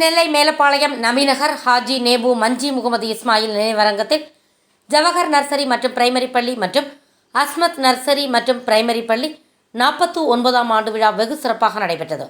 நெல்லை மேலப்பாளையம் நபிநகர் ஹாஜி நேபு மஞ்சி முகமது இஸ்மாயில் நினைவரங்கத்தில் ஜவஹர் நர்சரி மற்றும் பிரைமரி பள்ளி மற்றும் அஸ்மத் நர்சரி மற்றும் பிரைமரி பள்ளி நாற்பத்து ஒன்பதாம் ஆண்டு விழா வெகு சிறப்பாக நடைபெற்றது.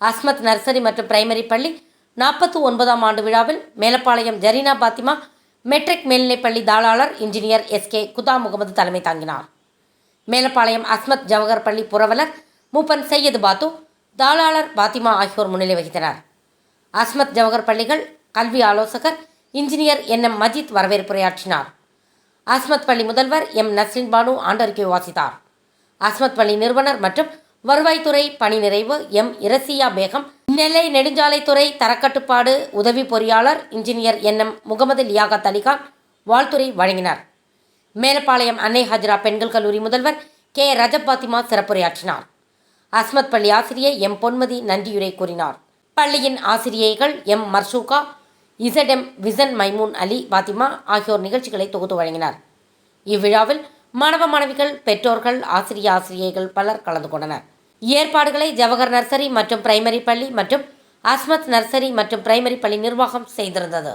அஸ்மத் நர்சரி மற்றும் பிரைமரி பள்ளி நாற்பத்து ஒன்பதாம் ஆண்டு விழாவில் மேலப்பாளையம் ஜரீனா பாத்திமா மெட்ரிக் மேல்நிலைப்பள்ளி தாளாளர் engineer S K Kudha Mohammed தலைமை தாங்கினார். மேலப்பாளையம் அஸ்மத் ஜவஹர் பள்ளி புரவலர் மூப்பன் சையது பாத்து தாளாளர் பாத்திமா ஆகியோர் முன்னிலை வகித்தனர். அஸ்மத் ஜவஹர் பள்ளிகள் கல்வி ஆலோசகர் இன்ஜினியர் என் எம் மஜித் வரவேற்புரையாற்றினார். அஸ்மத் பள்ளி முதல்வர் எம் நஸ்ரின் பானு ஆண்டறிக்கை வாசித்தார். அஸ்மத் பள்ளி நிறுவனர் மற்றும் வருவாய்த்துறை பணி நிறைவு எம் இரசியா பேகம் நெல்லை நெடுஞ்சாலைத்துறை தரக்கட்டுப்பாடு உதவி பொறியாளர் engineer N M Mohammed Liyakath Alikhan வாழ்த்துறை வழங்கினார். மேலப்பாளையம் அன்னை ஹஜ்ரா பெண்கள் கல்லூரி முதல்வர் கே ரஜப் பாத்திமா சிறப்புரையாற்றினார். அஸ்மத் பள்ளி ஆசிரியை எம் பொன்மதி நன்றியுரை கூறினார். பள்ளியின் ஆசிரியைகள் எம். மர்ஷூகா இசட் எம் விசன் மைமூன் அலி பாத்திமா ஆகியோர் நிகழ்ச்சிகளை தொகுத்து வழங்கினார். இவ்விழாவில் மாணவ மாணவிகள் பெற்றோர்கள் ஆசிரிய ஆசிரியைகள் பலர் கலந்து கொண்டனர். ஏற்பாடுகளை ஜவஹர் நர்சரி மற்றும் பிரைமரி பள்ளி மற்றும் அஸ்மத் நர்சரி மற்றும் பிரைமரி பள்ளி நிர்வாகம் செய்திருந்தது.